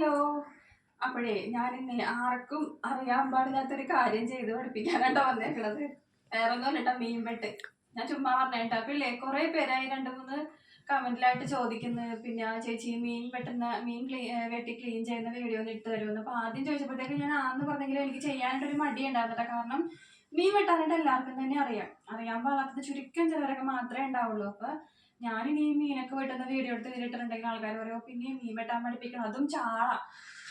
Hello. അപ്പോഴേ ഞാൻ ഇന്ന് ആർക്കും അറിയാൻ പാടില്ലാത്തൊരു കാര്യം ചെയ്ത് പഠിപ്പിക്കാനായിട്ടാ വന്നേക്കണത്. വേറെ ഒന്നും കേട്ടോ മീൻ വെട്ട്. ഞാൻ ചുമ്മാ പറഞ്ഞേട്ടാ പിള്ളേ കുറെ പേരായി രണ്ട് മൂന്ന് കമന്റിലായിട്ട് ചോദിക്കുന്നത് പിന്നെ ആ ചേച്ചി മീൻ വെട്ടുന്ന മീൻ വെട്ടി ക്ലീൻ ചെയ്യുന്ന വീഡിയോ ഒന്ന് ഇട്ട് തരുമെന്ന് അപ്പൊ ആദ്യം ചോദിച്ചപ്പോഴത്തേക്ക് ഞാൻ ആന്ന് പറഞ്ഞെങ്കിലും എനിക്ക് ചെയ്യാനായിട്ടൊരു മടി ഉണ്ടായിരുന്നില്ല കാരണം മീൻ വെട്ടാനായിട്ട് എല്ലാവർക്കും തന്നെ അറിയാം. അറിയാൻ പാടാത്തത് ചുരുക്കം ചിലരൊക്കെ മാത്രമേ ഉണ്ടാവുള്ളൂ. അപ്പൊ ഞാനിനി മീനൊക്കെ വെട്ടുന്ന വീഡിയോ എടുത്ത് ഇതിലിട്ടിട്ടുണ്ടെങ്കിൽ ആൾക്കാർ പറയുമോ പിന്നെ മീൻ വെട്ടാൻ പഠിപ്പിക്കണം. അതും ചാള.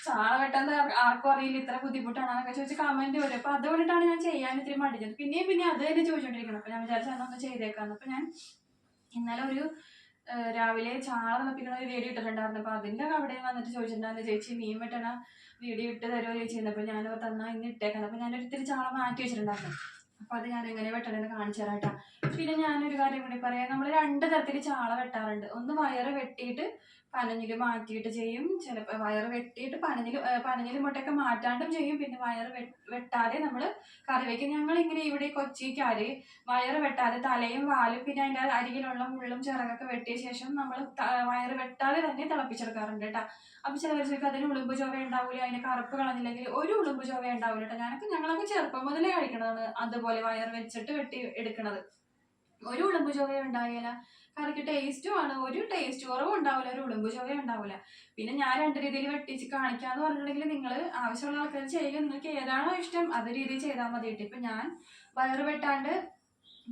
ചാള വെട്ടാൻ ആർക്കും അറിയില്ല. ഇത്ര ബുദ്ധിമുട്ടാണെന്നൊക്കെ ചോദിച്ച് കമന്റ് വരും. അപ്പൊ അതുകൊണ്ടിട്ടാണ് ഞാൻ ചെയ്യാൻ ഇത്തിരി മടിച്ചത്. പിന്നെയും പിന്നെ അത് തന്നെ ചോദിച്ചോണ്ടിരിക്കണം. അപ്പൊ ഞാൻ വിചാരിച്ചു ഒന്ന് ചെയ്തേക്കാന്ന്. അപ്പൊ ഞാൻ ഇന്നലെ ഒരു രാവിലെ ചാള തിളപ്പിക്കണ ഒരു വീഡിയോ ഇട്ടിട്ടുണ്ടായിരുന്നു. അപ്പൊ അതിന്റെ അവിടെ വന്നിട്ട് ചോദിച്ചിട്ടുണ്ടായിരുന്നു ചേച്ചി മീൻ വെട്ടണ വീഡിയോ ഇട്ട് തരുമോ? ചേച്ചി അപ്പൊ ഞാൻ തന്നാ ഇന്ന് ഇട്ടേക്കാൻ അപ്പൊ ഞാൻ ഒരിത്തിരി ചാള മാറ്റി വെച്ചിട്ടുണ്ടായിരുന്നു. അപ്പൊ അത് ഞാൻ എങ്ങനെ വെട്ടണമെന്ന് കാണിച്ചു തരാട്ടാ പിന്നെ ഞാനൊരു കാര്യം കൂടി പറയാം. നമ്മൾ രണ്ട് തരത്തിൽ ചാള വെട്ടാറുണ്ട്. ഒന്ന് വയറ് വെട്ടിയിട്ട് പനഞ്ഞിൽ മാറ്റിയിട്ട് ചെയ്യും. ചിലപ്പോൾ വയർ വെട്ടിയിട്ട് പനഞ്ഞിൽ പനഞ്ഞിൽ മുട്ടയൊക്കെ മാറ്റാണ്ടും ചെയ്യും. പിന്നെ വയർ വെട്ടാതെ നമ്മൾ കറി വയ്ക്കും ഞങ്ങളിങ്ങനെ ഇവിടെ കൊച്ചിക്കാര് വയർ വെട്ടാതെ തലയും വാലും പിന്നെ അതിന്റെ അരികിലുള്ള മുള്ളും ചിറകൊക്കെ വെട്ടിയ ശേഷം നമ്മൾ വയർ വെട്ടാതെ തന്നെ തിളപ്പിച്ചെടുക്കാറുണ്ട് കേട്ടോ അപ്പം ചിലവർ ചോദിക്കും അതിന് ഉളുമ്പ് ചൊവ ഉണ്ടാവില്ല അതിന് കറുപ്പ് കളഞ്ഞില്ലെങ്കിൽ ഒരു ഉളുമ്പ് ചൊവ ഉണ്ടാവില്ല കേട്ടോ ഞാനൊക്കെ ഞങ്ങളൊക്കെ ചെറുപ്പം മുതലേ കഴിക്കണതാണ് അതുപോലെ വയർ വെച്ചിട്ട് വെട്ടി എടുക്കണത്. ഒരു ഉളുമ്പ് ചൊവ ഉണ്ടാകില്ല കറിക്ക് ടേസ്റ്റും ആണ്. ഒരു ടേസ്റ്റ് കുറവും ഉണ്ടാവില്ല ഒരു ഉളുമ്പ് ഉണ്ടാവില്ല. പിന്നെ ഞാൻ രണ്ട് രീതിയിൽ വെട്ടിച്ച് കാണിക്കാന്ന് പറഞ്ഞിട്ടുണ്ടെങ്കിൽ നിങ്ങൾ ആവശ്യമുള്ള ആൾക്കാർ ചെയ്യുക നിങ്ങൾക്ക് ഏതാണോ ഇഷ്ടം അത് രീതിയിൽ ചെയ്താൽ മതി കേട്ടോ ഇപ്പൊ ഞാൻ വയറ് വെട്ടാണ്ട്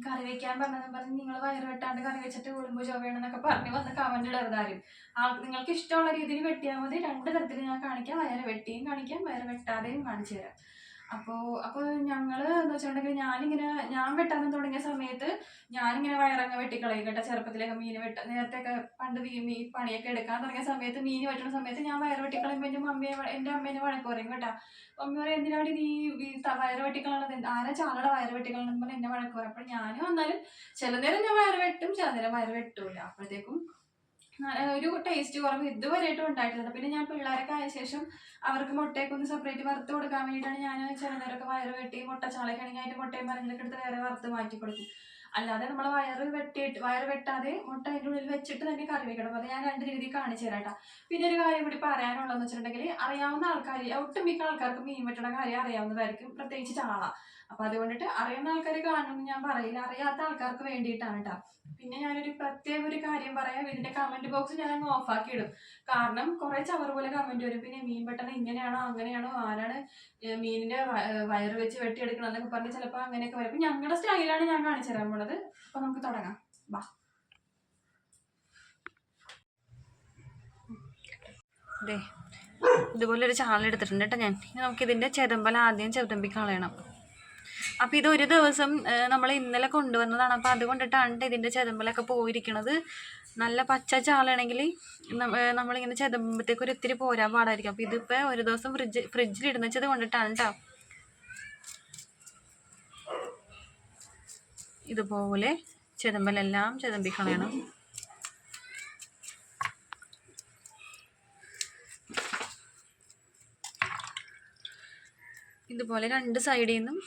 കറി വെക്കാൻ പറഞ്ഞതെന്ന് പറഞ്ഞ് നിങ്ങൾ വയറ് വെട്ടാണ്ട് കറി വെച്ചിട്ട് ഉളുമ്പ് ചൊവ്വയാണെന്നൊക്കെ പറഞ്ഞ് വന്ന് കമന്റ് ഇടരുതാരും ആൾക്ക് നിങ്ങൾക്ക് ഇഷ്ടമുള്ള രീതിയിൽ വെട്ടിയാൽ മതി. രണ്ട് തരത്തിൽ ഞാൻ കാണിക്കാം. വയറ് വെട്ടിയും കാണിക്കാം. വയറ് വെട്ടാതെയും കാണിച്ചു തരാം. അപ്പോൾ അപ്പോൾ ഞങ്ങൾ എന്ന് വെച്ചിട്ടുണ്ടെങ്കിൽ ഞാനിങ്ങനെ ഞാൻ വെട്ടാൻ തുടങ്ങിയ സമയത്ത് ഞാനിങ്ങനെ വയറങ്ങ് വെട്ടിക്കളയും കേട്ടോ. ചെറുപ്പത്തിലൊക്കെ മീൻ വെട്ട നേരത്തെയൊക്കെ പണ്ട് മീൻ പണിയൊക്കെ എടുക്കാൻ തുടങ്ങിയ സമയത്ത് മീൻ വെട്ടുന്ന സമയത്ത് ഞാൻ വയറ് വെട്ടിക്കളയുമ്പോൾ എന്റെ മമ്മിയെ എന്റെ അമ്മേനെ വഴക്ക് പറയും കേട്ടോ. മമ്മി പറയും എന്തിനാണ് നീ വയറ് വെട്ടിക്കളണത് ആരാ ചാളയുടെ വയറ് വെട്ടിക്കളണെന്ന് പറഞ്ഞ് എന്നെ വഴക്ക് പറയും. അപ്പോൾ ഞാനും വന്നാലും ചില നേരം ഞാൻ വയറ് വെട്ടും ചില നേരം വയറ് വെട്ടൂല. അപ്പോഴത്തേക്കും ഒരു ടേസ്റ്റ് കുറവ് ഇതുവരെയായിട്ടും ഉണ്ടായിട്ടില്ല. പിന്നെ ഞാൻ പിള്ളേരൊക്കെ ആയ ശേഷം അവർക്ക് മുട്ടയൊക്കെ ഒന്ന് സെപ്പറേറ്റ് വറുത്ത് കൊടുക്കാൻ വേണ്ടിയിട്ടാണ് ഞാൻ ചില നേരമൊക്കെ വയറ് വെട്ടി മുട്ട ചാളയൊക്കെ ആണെങ്കിൽ അതിന്റെ മുട്ടയും പറഞ്ഞിലൊക്കെ എടുത്ത് വേറെ വറുത്ത് മാറ്റി കൊടുക്കും. അല്ലാതെ നമ്മൾ വയറ് വെട്ടിയിട്ട് വയറ് വെട്ടാതെ മുട്ട അതിന്റെ ഉള്ളിൽ വെച്ചിട്ട് തന്നെ കറി വെക്കണം. അപ്പോൾ ഞാൻ രണ്ട് രീതി കാണിച്ചു തരാം കേട്ടോ പിന്നെ ഒരു കാര്യം കൂടി പറയാനുള്ളതെന്ന് വെച്ചിട്ടുണ്ടെങ്കിൽ അറിയാവുന്ന ആൾക്കാർ ഒട്ടുമിക്ക ആൾക്കാർക്ക് മീൻ വെട്ടണ കാര്യം അറിയാവുന്നതായിരിക്കും പ്രത്യേകിച്ച് ചാള. അപ്പോൾ അതുകൊണ്ടിട്ട് അറിയുന്ന ആൾക്കാർ കാണണമെന്ന് ഞാൻ പറയില്ല. അറിയാത്ത ആൾക്കാർക്ക് വേണ്ടിയിട്ടാണ് കേട്ടോ പിന്നെ ഞാനൊരു പ്രത്യേക ഒരു കാര്യം പറയാം. ഇതിന്റെ കമന്റ് ബോക്സ് ഞാൻ അങ്ങ് ഓഫാക്കി ഇടും കാരണം കുറെ ചവർ പോലെ കമന്റ് വരും. പിന്നെ മീൻ പെട്ടെന്ന് ഇങ്ങനെയാണോ അങ്ങനെയാണോ ആരാണ് മീനിന്റെ വയറ് വെച്ച് വെട്ടിയെടുക്കണം എന്നൊക്കെ പറഞ്ഞ് ചിലപ്പോൾ അങ്ങനെയൊക്കെ വരും. അപ്പൊ ഞങ്ങളുടെ സ്റ്റൈലാണ് ഞാൻ കാണിച്ചു തരാൻ അപ്പൊ നമുക്ക് തുടങ്ങാം. വാ. ഇതുപോലെ ഒരു ചാനൽ എടുത്തിട്ടുണ്ട് കേട്ടോ ഞാൻ. ഇനി നമുക്കിതിന്റെ ചെതമ്പല ആദ്യം ചെതമ്പി കളയണം. അപ്പോൾ ഇത് ഒരു ദിവസം നമ്മൾ ഇന്നലെ കൊണ്ടുവന്നതാണ്. അപ്പോൾ അതുകൊണ്ടിട്ടാണ് ഇതിന്റെ ചെതമ്പലൊക്കെ പോയിരിക്കണത്. നല്ല പച്ച ചാളാണെങ്കിൽ നമ്മളിങ്ങനെ ചെതമ്പത്തേക്ക് ഒരു ഇത്തിരി പോരാൻ പാടായിരിക്കും. അപ്പോൾ ഇതിപ്പോൾ ഒരു ദിവസം ഫ്രിഡ്ജ് ഫ്രിഡ്ജിൽ ഇടുന്ന വെച്ചത് കൊണ്ടിട്ടാണ് കേട്ടോ ഇതുപോലെ ചെതമ്പലെല്ലാം ചെതമ്പിക്കളയണം ഇതുപോലെ രണ്ട് സൈഡിൽ നിന്നും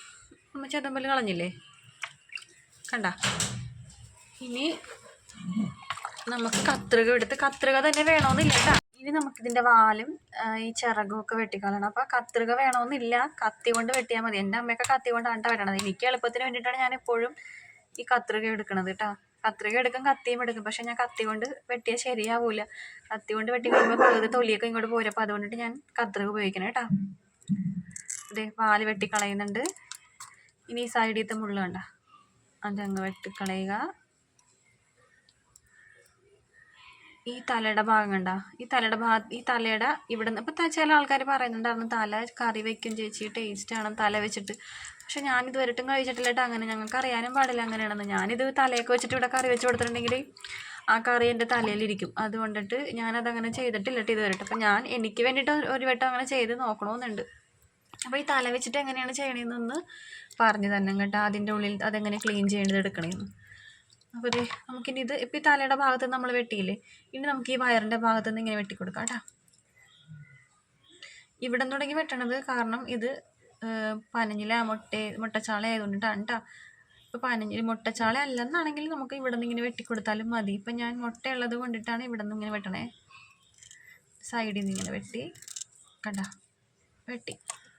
നമ്മൾ ചെതമ്പൽ കളഞ്ഞില്ലേ? കണ്ട? ഇനി നമുക്ക് കത്രിക എടുത്ത് കത്രിക തന്നെ വേണമെന്നില്ല ഇനി നമുക്കിതിന്റെ വാലും ഈ ചിറകും ഒക്കെ വെട്ടിക്കളയണം. അപ്പോൾ കത്രിക വേണമെന്നില്ല കത്തി കൊണ്ട് വെട്ടിയാൽ മതി. എന്റെ അമ്മയൊക്കെ കത്തി കൊണ്ടാണ് ട്ടോ വെട്ടണത് എനിക്ക് എളുപ്പത്തിന് വേണ്ടിയിട്ടാണ് ഞാൻ എപ്പോഴും ഈ കത്രിക എടുക്കണത് കേട്ടോ കത്രിക എടുക്കും കത്തിയും എടുക്കും. പക്ഷെ ഞാൻ കത്തി കൊണ്ട് വെട്ടിയാൽ ശരിയാവൂല. കത്തി കൊണ്ട് വെട്ടി കഴിയുമ്പോൾ പകുതി തൊലിയൊക്കെ ഇങ്ങോട്ട് പോരും. അപ്പോൾ അതുകൊണ്ടിട്ട് ഞാൻ കത്രിക ഉപയോഗിക്കണം കേട്ടോ ഇതേ പാൽ വെട്ടിക്കളയുന്നുണ്ട്. ഇനി ഈ സൈഡിലത്തെ മുള്ള കണ്ട. അതങ്ങ് വെട്ടിക്കളയുക. ഈ തലയുടെ ഭാഗം കണ്ട? ഈ തലയുടെ ഭാഗ ഈ തലയുടെ ഇവിടെ നിന്ന് ഇപ്പം ചില ആൾക്കാർ പറയുന്നുണ്ടായിരുന്നു തല കറി വെക്കും ചേച്ചി ടേസ്റ്റ് ആണ് തല വെച്ചിട്ട്. പക്ഷേ ഞാൻ വരട്ടും കഴിച്ചിട്ടില്ല കേട്ടോ അങ്ങനെ ഞങ്ങൾക്ക് അറിയാനും പാടില്ല അങ്ങനെയാണെന്ന്. ഞാനിത് തലയൊക്കെ വെച്ചിട്ട് ഇവിടെ കറി വെച്ച് കൊടുത്തിട്ടുണ്ടെങ്കിൽ ആ കറി എന്റെ തലയിലിരിക്കും. അതുകൊണ്ടിട്ട് ഞാനതങ്ങനെ ചെയ്തിട്ടില്ല കേട്ടോ ഇതുവരെട്ട്. വരട്ടെ അപ്പം ഞാൻ എനിക്ക് വേണ്ടിയിട്ട് ഒരു- വട്ടം അങ്ങനെ ചെയ്ത് നോക്കണമെന്നുണ്ട് അപ്പോൾ ഈ തല വെച്ചിട്ട് എങ്ങനെയാണ് ചെയ്യണമെന്നൊന്ന് പറഞ്ഞു തന്നെ കേട്ടോ അതിന്റെ ഉള്ളിൽ അതെങ്ങനെ ക്ലീൻ ചെയ്യേണ്ടത് എടുക്കണേന്ന്. അപ്പോൾ ഇതേ നമുക്കിനി ഇത് ഇപ്പോൾ ഈ തലയുടെ ഭാഗത്ത് നമ്മൾ വെട്ടിയില്ലേ? ഇനി നമുക്ക് ഈ വയറിന്റെ ഭാഗത്ത് നിന്ന് ഇങ്ങനെ വെട്ടിക്കൊടുക്കാം കേട്ടോ. ഇവിടെ നിന്ന് തുടങ്ങി വെട്ടണത് കാരണം ഇത് പനഞ്ഞില മുട്ട മുട്ടച്ചാള ആയതുകൊണ്ടിട്ടാണ് കേട്ടോ. ഇപ്പോൾ പനഞ്ഞിൽ മുട്ടച്ചാള അല്ലെന്നാണെങ്കിൽ നമുക്ക് ഇവിടെ നിന്ന് ഇങ്ങനെ വെട്ടിക്കൊടുത്താലും മതി. ഇപ്പം ഞാൻ മുട്ട ഉള്ളത് കൊണ്ടിട്ടാണ് ഇവിടെ നിന്ന് ഇങ്ങനെ വെട്ടണേ. സൈഡിൽ നിന്ന് ഇങ്ങനെ വെട്ടി കണ്ട? വെട്ടി.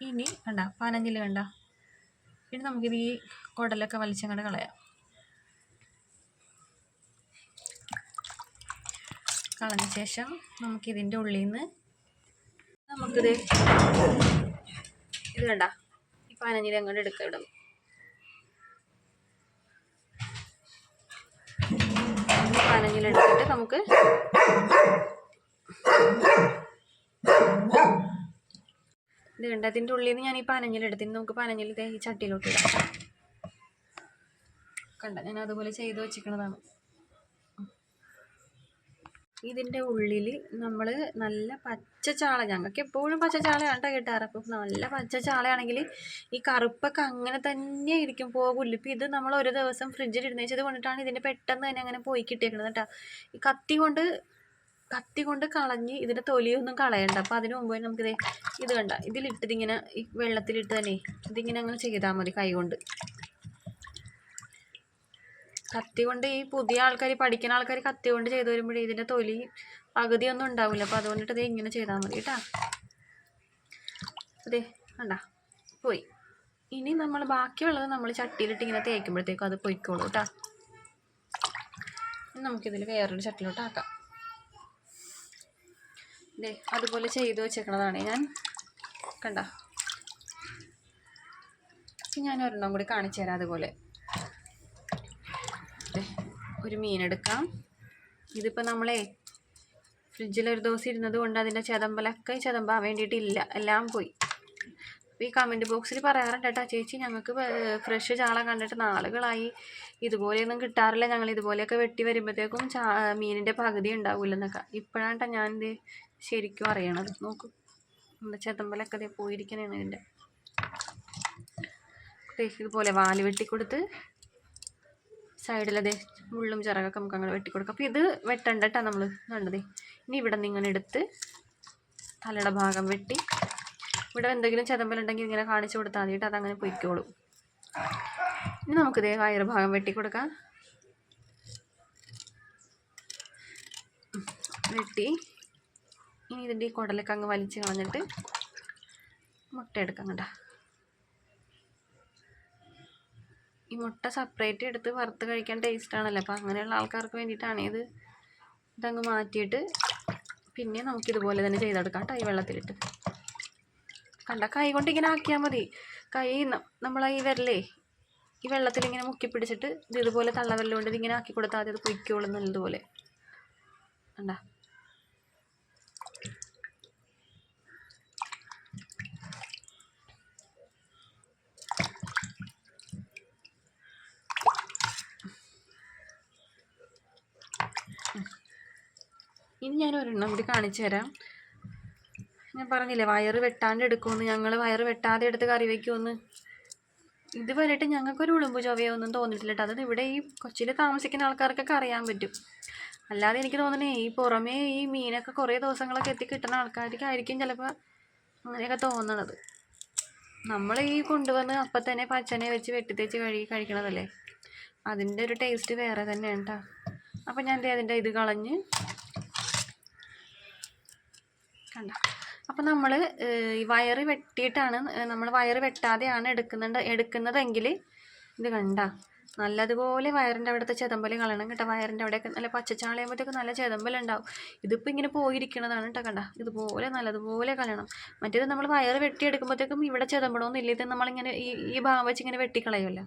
ഇനി കണ്ട? പനഞ്ഞിൽ കണ്ട? ഇനി നമുക്കിത് ഈ കുടലൊക്കെ വലിച്ചങ്ങോട്ട് കളയാം. കളഞ്ഞ ശേഷം നമുക്കിതിന്റെ ഉള്ളിൽ നിന്ന് നമുക്കിത് ഇത് കണ്ട? ഈ പനഞ്ഞിൽ അങ്ങോട്ട് എടുക്കാം ഇടും പനഞ്ഞിലെടുത്തിട്ട് നമുക്ക് ഇത് കണ്ട? അതിന്റെ ഉള്ളിൽ നിന്ന് ഞാൻ ഈ പനഞ്ഞിലെടുത്തിട്ട് നമുക്ക് പനഞ്ഞിൽ ഈ ചട്ടിയിലോട്ട് ഇടാം. കണ്ട? ഞാൻ അതുപോലെ ചെയ്ത് വെച്ചിരിക്കണതാണ് ഇതിന്റെ ഉള്ളിൽ നമ്മൾ നല്ല പച്ച ചാള ഞങ്ങൾക്ക് എപ്പോഴും പച്ച ചാളയാണ് കേട്ടോ കിട്ടാറ്. അപ്പം നല്ല പച്ച ചാളയാണെങ്കിൽ ഈ കറുപ്പൊക്കെ അങ്ങനെ തന്നെ ഇരിക്കും. പോകില്ല ഇപ്പം ഇത് നമ്മൾ ഒരു ദിവസം ഫ്രിഡ്ജിൽ ഇരുന്നേച്ചത് കൊണ്ടിട്ടാണ് ഇതിന്റെ പെട്ടെന്ന് തന്നെ അങ്ങനെ പോയി കിട്ടിയേക്കുന്നത് കേട്ടോ. ഈ കത്തി കൊണ്ട് കത്തി കൊണ്ട് കളഞ്ഞ് ഇതിന്റെ തൊലിയൊന്നും കളയണ്ട. അപ്പം അതിന് മുമ്പ് നമുക്കിത് ഇത് കണ്ട ഇതിലിട്ടിതിങ്ങനെ ഈ വെള്ളത്തിലിട്ട് തന്നെ ഇതിങ്ങനെ അങ്ങനെ ചെയ്താൽ മതി കൈ കൊണ്ട്. കത്തി കൊണ്ട് ഈ പുതിയ ആൾക്കാർ പഠിക്കുന്ന ആൾക്കാർ കത്തി കൊണ്ട് ചെയ്തു വരുമ്പോഴേ ഇതിന്റെ തൊലി പകുതിയൊന്നും ഉണ്ടാവില്ല. അപ്പോൾ അതുകൊണ്ടിട്ട് ഇത് ഇങ്ങനെ ചെയ്താൽ മതി കേട്ടാ. അതെ കണ്ട? പോയി. ഇനി നമ്മൾ ബാക്കിയുള്ളത് നമ്മൾ ചട്ടിയിലിട്ട് ഇങ്ങനെ തേക്കുമ്പോഴത്തേക്കും അത് പൊയ്ക്കോളൂ കേട്ടോ. നമുക്കിതിൽ വേറൊരു ചട്ടിയിലോട്ട് ആക്കാം. ദേ അതുപോലെ ചെയ്ത് വെച്ചേക്കണതാണ് ഞാൻ. കണ്ട? ഞാൻ ഒരെണ്ണം കൂടി കാണിച്ചു തരാം അതുപോലെ. ഒരു മീനെടുക്കാം. ഇതിപ്പോൾ നമ്മളെ ഫ്രിഡ്ജിൽ ഒരു ദിവസം ഇരുന്നത് കൊണ്ട് അതിന്റെ ചതമ്പലൊക്കെ ചതമ്പാൻ വേണ്ടിയിട്ടില്ല. എല്ലാം പോയി. അപ്പോൾ ഈ കമന്റ് ബോക്സിൽ പറയാറുണ്ട് കേട്ടോ ചേച്ചി ഞങ്ങൾക്ക് ഫ്രഷ് ചാള കണ്ടിട്ട് നാളുകളായി. ഇതുപോലെയൊന്നും കിട്ടാറില്ല. ഞങ്ങൾ ഇതുപോലെയൊക്കെ വെട്ടി വരുമ്പോഴത്തേക്കും ചാ മീനിന്റെ പകുതി ഉണ്ടാവില്ലെന്നൊക്കെ ഇപ്പോഴാണ് കേട്ടോ ഞാനിത് ശരിക്കും അറിയണത്. നോക്കൂ. നമ്മുടെ ചെതമ്പലൊക്കെ അതേ പോയിരിക്കണേണ് ഇതിന്റെ ഇതുപോലെ വാൽ വെട്ടിക്കൊടുത്ത് സൈഡിലതേ മുള്ളും ചിറകൊക്കെ നമുക്ക് അങ്ങനെ വെട്ടിക്കൊടുക്കാം. അപ്പോൾ ഇത് വെട്ടണ്ട കേട്ടോ നമ്മൾ കണ്ടത്. ഇനി ഇവിടെ നിന്ന് ഇങ്ങനെ എടുത്ത് തലയുടെ ഭാഗം വെട്ടി ഇവിടെ എന്തെങ്കിലും ചതമ്പലുണ്ടെങ്കിൽ ഇങ്ങനെ കാണിച്ചു കൊടുത്താൽ മതി കേട്ടോ. അതങ്ങനെ പൊയ്ക്കോളും. ഇനി നമുക്കിതേ വയറ് ഭാഗം വെട്ടിക്കൊടുക്കാം. കൊടുക്കാം വെട്ടി ഇനി ഇതിന്റെ ഈ കുടലൊക്കെ അങ്ങ് വലിച്ച് കളഞ്ഞിട്ട് മുട്ട എടുക്കാം കണ്ട. ഈ മുട്ട സെപ്പറേറ്റ് എടുത്ത് വറുത്ത് കഴിക്കാൻ ടേസ്റ്റ് ആണല്ലോ. അപ്പോൾ അങ്ങനെയുള്ള ആൾക്കാർക്ക് വേണ്ടിയിട്ടാണ് ഇത് ഇതങ്ങ് മാറ്റിയിട്ട് പിന്നെ നമുക്കിതുപോലെ തന്നെ ചെയ്തെടുക്കാം കേട്ടോ ഈ വെള്ളത്തിലിട്ട്. കണ്ട കൈ കൊണ്ട് ഇങ്ങനെ ആക്കിയാൽ മതി. കൈ നമ്മൾ ഈ വിരലേ ഈ വെള്ളത്തിൽ ഇങ്ങനെ മുക്കി പിടിച്ചിട്ട് ഇത് ഇതുപോലെ തള്ളവെള്ളം കൊണ്ട് ഇതിങ്ങനെ ആക്കി കൊടുത്താൽ അത് പൊയ്ക്കോളും നല്ലതുപോലെ. കണ്ട? ഇനി ഞാൻ ഒരെണ്ണം കൂടി കാണിച്ചു തരാം. ഞാൻ പറഞ്ഞില്ലേ വയറ് വെട്ടാണ്ട് എടുക്കുമെന്ന്. ഞങ്ങൾ വയറ് വെട്ടാതെ എടുത്ത് കറി വയ്ക്കുമെന്ന് ഇതുവരെയായിട്ട് ഞങ്ങൾക്കൊരു ഉളുമ്പ് ചൊവയൊന്നും തോന്നിയിട്ടില്ല കേട്ടോ. അത് ഇവിടെ ഈ കൊച്ചിയിൽ താമസിക്കുന്ന ആൾക്കാർക്കൊക്കെ അറിയാൻ പറ്റും. അല്ലാതെ എനിക്ക് തോന്നണേ ഈ പുറമേ ഈ മീനൊക്കെ കുറേ ദിവസങ്ങളൊക്കെ എത്തി കിട്ടുന്ന ആൾക്കാർക്കായിരിക്കും ചിലപ്പോൾ അങ്ങനെയൊക്കെ തോന്നണത്. നമ്മൾ ഈ കൊണ്ടുവന്ന് അപ്പം തന്നെ പച്ചനെ വെച്ച് വെട്ടിത്തേച്ച് കഴുകി കഴിക്കണതല്ലേ? അതിന്റെ ഒരു ടേസ്റ്റ് വേറെ തന്നെയാണ് കേട്ടോ. അപ്പം ഞാൻ അതിന്റെ ഇത് കളഞ്ഞ് കണ്ട. അപ്പം നമ്മൾ ഈ വയറ് വെട്ടിയിട്ടാണ് നമ്മൾ വയറ് വെട്ടാതെയാണ് എടുക്കുന്നുണ്ട് എടുക്കുന്നതെങ്കിൽ ഇത് കണ്ട. നല്ലതുപോലെ വയറിന്റെ അവിടുത്തെ ചെതമ്പൽ കളയണം കേട്ടോ. വയറിന്റെ അവിടെയൊക്കെ നല്ല പച്ചച്ചാളയുമ്പോഴത്തേക്ക് നല്ല ചെതമ്പലുണ്ടാവും. ഇതിപ്പോൾ ഇങ്ങനെ പോയിരിക്കണതാണ് കേട്ടോ കണ്ട. ഇതുപോലെ നല്ലതുപോലെ കളയണം. മറ്റേത് നമ്മൾ വയറ് വെട്ടിയെടുക്കുമ്പോഴത്തേക്കും ഇവിടെ ചെതമ്പണമെന്നില്ല ഇത് നമ്മളിങ്ങനെ ഈ ഈ ഭാഗം വെച്ച് ഇങ്ങനെ വെട്ടിക്കളയുമല്ലോ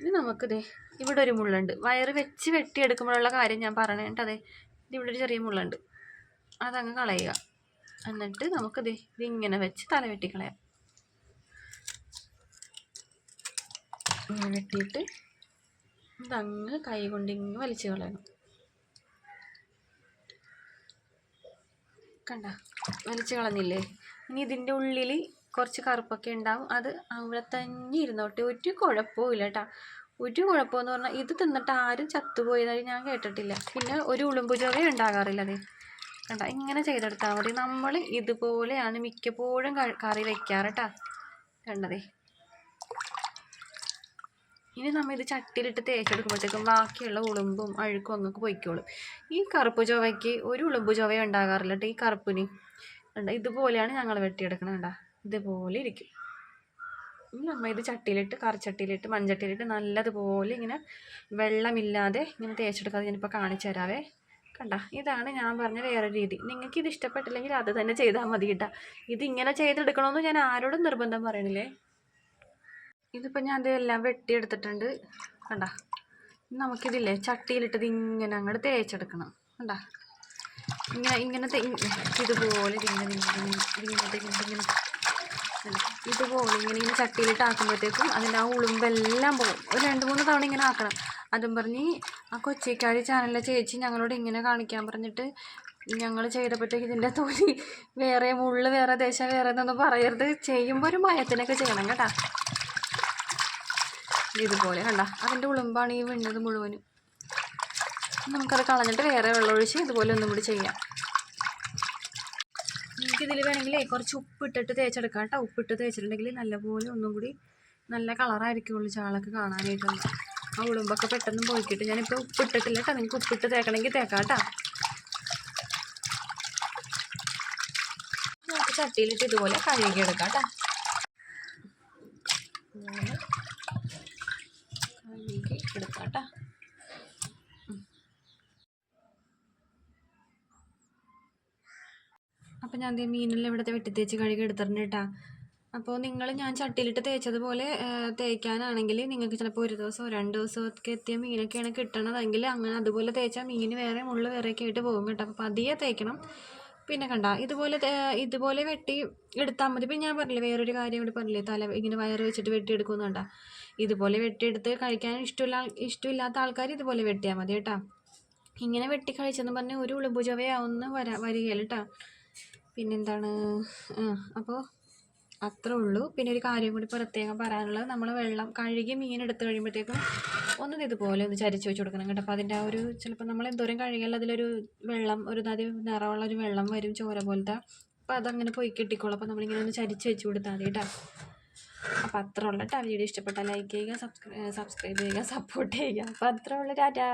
ഇനി നമുക്കിതേ ഇവിടെ ഒരു മുള്ളുണ്ട്. വയറ് വെച്ച് വെട്ടിയെടുക്കുമ്പോഴുള്ള കാര്യം ഞാൻ കേട്ടോ. അതെ ഇവിടെ ഒരു ചെറിയ മുള്ളുണ്ട്. അതങ്ങ് കളയുക. എന്നിട്ട് നമുക്കിത് ഇതിങ്ങനെ വെച്ച് തല വെട്ടിക്കളയാം ഇങ്ങനെ വെട്ടിയിട്ട് ഇതങ്ങ് കൈ കൊണ്ട് ഇങ്ങ് വലിച്ചു കളയണം. കണ്ട? വലിച്ചു കളഞ്ഞില്ലേ? ഇനി ഇതിന്റെ ഉള്ളിൽ കുറച്ച് കറുപ്പൊക്കെ ഉണ്ടാവും. അത് അവിടെ തന്നെ ഇരുന്നോട്ടെ. ഒരു കുഴപ്പവും ഇല്ല കേട്ടോ ഒരു കുഴപ്പമെന്ന് പറഞ്ഞാൽ ഇത് തിന്നിട്ട് ആരും ചത്തുപോയതായി ഞാൻ കേട്ടിട്ടില്ല. പിന്നെ ഒരു ഉളുമ്പു ചൊവ ഉണ്ടാകാറില്ല അതെ കണ്ട ഇങ്ങനെ ചെയ്തെടുത്താൽ മതി. നമ്മൾ ഇതുപോലെയാണ് മിക്കപ്പോഴും കറി വെക്കാറ് കേട്ടോ കണ്ടതേ. ഇനി നമ്മൾ ഇത് ചട്ടിയിലിട്ട് തേച്ചെടുക്കുമ്പോഴത്തേക്കും ബാക്കിയുള്ള ഉളുമ്പും അഴുക്കും ഒന്നൊക്കെ പൊയ്ക്കോളും. ഈ കറുപ്പ് ചൊവയ്ക്ക് ഒരു ഉളുമ്പ് ചൊവ ഉണ്ടാകാറില്ല കേട്ടോ ഈ കറുപ്പിന്. കണ്ട ഇതുപോലെയാണ് ഞങ്ങൾ വെട്ടിയെടുക്കണം കണ്ട. ഇതുപോലെ ഇരിക്കും. ഇനി നമ്മ ഇത് ചട്ടിയിലിട്ട് കറിച്ചട്ടിയിലിട്ട് മൺചട്ടിയിലിട്ട് നല്ലതുപോലെ ഇങ്ങനെ വെള്ളമില്ലാതെ ഇങ്ങനെ തേച്ചെടുക്കാതെ ഞാനിപ്പോൾ കാണിച്ചു തരാവേ കണ്ട. ഇതാണ് ഞാൻ പറഞ്ഞ വേറെ രീതി. നിങ്ങൾക്ക് ഇത് ഇഷ്ടപ്പെട്ടില്ലെങ്കിൽ അത് തന്നെ ചെയ്താൽ മതി കേട്ടോ. ഇത് ഇങ്ങനെ ചെയ്തെടുക്കണമെന്ന് ഞാൻ ആരോടും നിർബന്ധം പറയണില്ലേ? ഇതിപ്പോൾ ഞാൻ ഇതെല്ലാം വെട്ടിയെടുത്തിട്ടുണ്ട്. കണ്ട. നമുക്കിതില്ലേ ചട്ടിയിലിട്ടത് ഇങ്ങനെ അങ്ങോട്ട് തേച്ചെടുക്കണം. കണ്ട. ഇങ്ങനെ ഇങ്ങനത്തെ ഇതുപോലെ ഇതിങ്ങനെ ഇങ്ങനെ ഇങ്ങനത്തെ ഇങ്ങനെ ഇങ്ങനെ. കണ്ടോ? ഇതുപോലെ ഇങ്ങനെ ഇങ്ങനെ ചട്ടിയിലിട്ട് ആക്കുമ്പോഴത്തേക്കും അതിന്റെ ആ ഉളുമ്പെല്ലാം പോകും. ഒരു രണ്ട് മൂന്ന് തവണ ഇങ്ങനെ ആക്കണം. അതും പറഞ്ഞ് ആ കൊച്ചിക്കാരി ചാനലിലെ ചേച്ചി ഞങ്ങളോട് ഇങ്ങനെ കാണിക്കാൻ പറഞ്ഞിട്ട് ഞങ്ങൾ ചെയ്തപ്പോഴത്തേക്ക് ഇതിന്റെ തൊലി വേറെ മുള്ള് വേറെ ദേശം വേറെ എന്നൊന്നും പറയരുത്. ചെയ്യുമ്പോൾ ഒരു മയത്തിനൊക്കെ ചെയ്യണം കേട്ടാ. ഇതുപോലെ കണ്ട. അതിന്റെ ഉളുമ്പാണ് ഈ വീണത് മുഴുവനും. നമുക്കത് കളഞ്ഞിട്ട് വേറെ വെള്ളമൊഴിച്ച് ഇതുപോലെ ഒന്നും കൂടി ചെയ്യാം. നിങ്ങൾക്ക് ഇതിൽ വേണമെങ്കിൽ കുറച്ച് ഉപ്പിട്ടിട്ട് തേച്ചെടുക്കാം കേട്ടോ. ഉപ്പിട്ട് തേച്ചിട്ടുണ്ടെങ്കിൽ നല്ലപോലെ ഒന്നും കൂടി നല്ല കളറായിരിക്കുള്ളൂ ചാളൊക്കെ കാണാനായിട്ടുണ്ട് ആ ഉളുമ്പൊക്കെ പെട്ടെന്ന് പോയിക്കിട്ട് ഞാനിപ്പോൾ ഉപ്പിട്ടിട്ടില്ല കേട്ടോ. നിങ്ങൾക്ക് ഉപ്പിട്ട് തേക്കണമെങ്കിൽ തേക്കാം കേട്ടോ. നമുക്ക് ചട്ടിയിലിട്ട് ഇതുപോലെ കഴുകിയെടുക്കാം കേട്ടോ. ഇതുപോലെ കഴുകി എടുക്കാം കേട്ടോ. അപ്പം ഞാൻ മീനെല്ലാം ഇവിടുത്തെ വെട്ടിത്തേച്ച് കഴുകി എടുത്തിട്ടുണ്ട് കേട്ടോ. അപ്പോൾ നിങ്ങൾ ഞാൻ ചട്ടിയിലിട്ട് തേച്ചതുപോലെ തേക്കാനാണെങ്കിൽ നിങ്ങൾക്ക് ചിലപ്പോൾ ഒരു ദിവസമോ രണ്ട് ദിവസമൊക്കെ എത്തിയ മീനൊക്കെയാണ് കിട്ടണതെങ്കിൽ അങ്ങനെ അതുപോലെ തേച്ചാൽ മീൻ വേറെ മുള്ള് വേറെയൊക്കെ ആയിട്ട് പോകും കേട്ടോ. അപ്പോൾ പതിയെ തേക്കണം. പിന്നെ കണ്ട ഇതുപോലെ ഇതുപോലെ വെട്ടി എടുത്താൽ മതി. പിന്നെ ഞാൻ പറഞ്ഞില്ലേ വേറൊരു കാര്യം കൂടി പറഞ്ഞില്ലേ തല ഇങ്ങനെ വയറ് വെച്ചിട്ട് വെട്ടിയെടുക്കുമെന്ന് കണ്ട. ഇതുപോലെ വെട്ടിയെടുത്ത് കഴിക്കാൻ ഇഷ്ടമില്ല ഇഷ്ടമില്ലാത്ത ആൾക്കാർ ഇതുപോലെ വെട്ടിയാൽ മതി കേട്ടോ. ഇങ്ങനെ വെട്ടി കഴിച്ചെന്ന് പറഞ്ഞാൽ ഒരു ഉളുമ്പു ചവയാവുന്ന വരാ വരികയല്ലോ കേട്ടോ. പിന്നെന്താണ്? അപ്പോൾ അത്രേ ഉള്ളൂ. പിന്നെ ഒരു കാര്യം കൂടി പ്രത്യേകം പറയാനുള്ളത്. നമ്മൾ വെള്ളം കഴുകി മീൻ എടുത്തു കഴിയുമ്പോഴത്തേക്കും ഒന്നും ഇതുപോലെ ഒന്ന് ചരിച്ച് വെച്ച് കൊടുക്കണം കേട്ടോ. അപ്പോൾ അതിന്റെ ആ ഒരു ചിലപ്പോൾ നമ്മൾ എന്തോരം കഴുകിയാൽ അതിലൊരു വെള്ളം ഒരു നദി നിറമുള്ള ഒരു വെള്ളം വരും ചോര പോലത്തെ. അപ്പോൾ അതങ്ങനെ പോയി കിട്ടിക്കോളും. അപ്പോൾ നമ്മളിങ്ങനെ ഒന്ന് ചരിച്ച് വെച്ച് കൊടുത്താൽ മതി കേട്ടോ. അപ്പോൾ അത്ര ഉള്ള കേട്ടോ. വീഡിയോ ഇഷ്ടപ്പെട്ടാൽ ലൈക്ക് ചെയ്യുക സബ്സ്ക്രൈബ് സബ്സ്ക്രൈബ് ചെയ്യുക സപ്പോർട്ട് ചെയ്യുക. അപ്പോൾ അത്ര ഉള്ള. ടാറ്റാ.